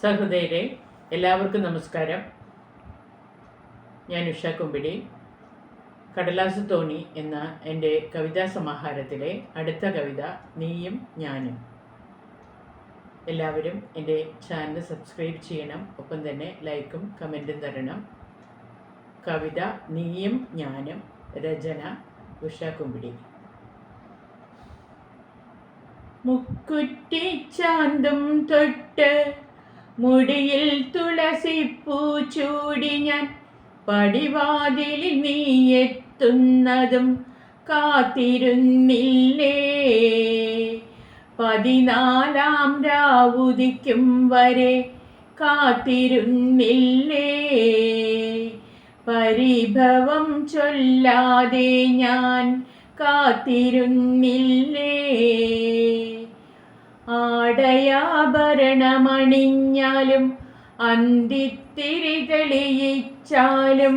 സഹൃദയരെ എല്ലാവർക്കും നമസ്കാരം. ഞാൻ ഉഷ കുമ്പിടി. കടലാസ് തോണി എന്ന എന്റെ കവിതാ സമാഹാരത്തിലെ അടുത്ത കവിത നീയും ഞാനും. എല്ലാവരും എന്റെ ചാനൽ സബ്സ്ക്രൈബ് ചെയ്യണം ഒപ്പം തന്നെ ലൈക്കും കമന്റും തരണം. കവിത നീയും ഞാനും രചന ഉഷ കുമ്പിടി. മുക്കുറ്റി മുക്കുറ്റിച്ചാന്തും തൊട്ട് മുടിയിൽ തുളസിപ്പൂ ചൂടി ഞാൻ പടിവാതിലിൽ നീ എത്തുന്നതും കാത്തിരുന്നില്ലേ? പതിനാലാം രാവുദിക്കും വരെ കാത്തിരുന്നില്ലേ? പരിഭവം ചൊല്ലാതെ ഞാൻ കാത്തിരുന്നില്ലേ? ആടയാഭരണമണിഞ്ഞാലും അന്തിത്തിരി തെളിയിച്ചാലും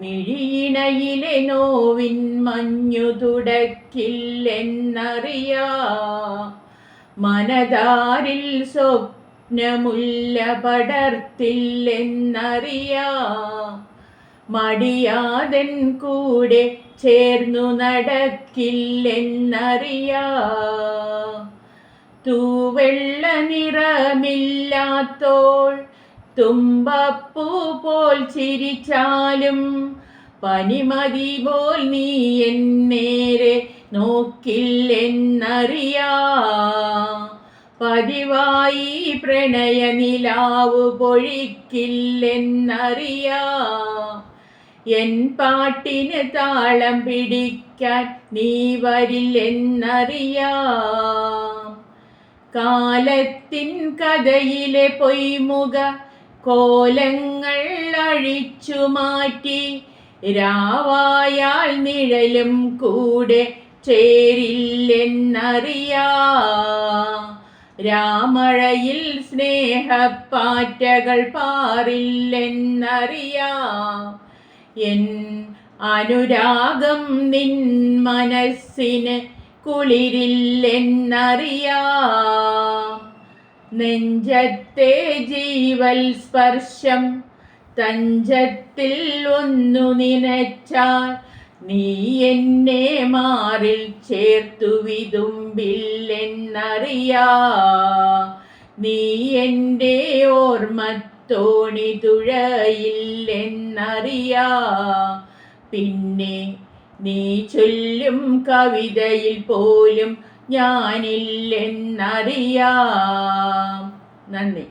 മിഴിയിണയിലെ നോവിൻ മഞ്ഞു തുടക്കില്ലെന്നറിയാ മനതാരിൽ സ്വപ്നമുല്ല പടർത്തില്ലെന്നറിയാ മടിയാതൻ കൂടെ ചേർന്നു നടക്കില്ലെന്നറിയാ. തൂവെള്ള നിറമില്ലാത്തോൾ തുമ്പപ്പൂ പോൽ ചിരിച്ചാലും പനിമതി പോൽ നീ എന്നേരെ നോക്കില്ലെന്നറിയാ. പതിവായി പ്രണയ നിലാവ് പൊഴിക്കില്ലെന്നറിയാ. എൻ പാട്ടിന് താളം പിടിക്കാൻ നീ വരില്ലെന്നറിയാം. കാലത്തിൻ കഥയിലെ പൊയ്മുക കോലങ്ങൾ അഴിച്ചു മാറ്റി. രാവായാൽ നിഴലും കൂടെ ചേരില്ലെന്നറിയാ. രാമഴയിൽ സ്നേഹപ്പാറ്റകൾ പാറില്ലെന്നറിയാ. എൻ അനുരാഗം നിൻ മനസ്സിന് കുളിരില്ലെന്നറിയാം. നെഞ്ചത്തെ ജീവൽ സ്പർശം തഞ്ചത്തിൽ ഒന്നു നിനച്ചാൽ നീ എന്നെ മാറിൽ ചേർത്തു വിതുമ്പില്ലെന്നറിയാ. നീ എന്റെ ഓർമ്മത്തോണി തുഴയില്ലെന്നറിയാ. പിന്നെ നീ ചൊല്ലും കവിതയിൽ പോലും ഞാനില്ലെന്നറിയാം. നന്ദി.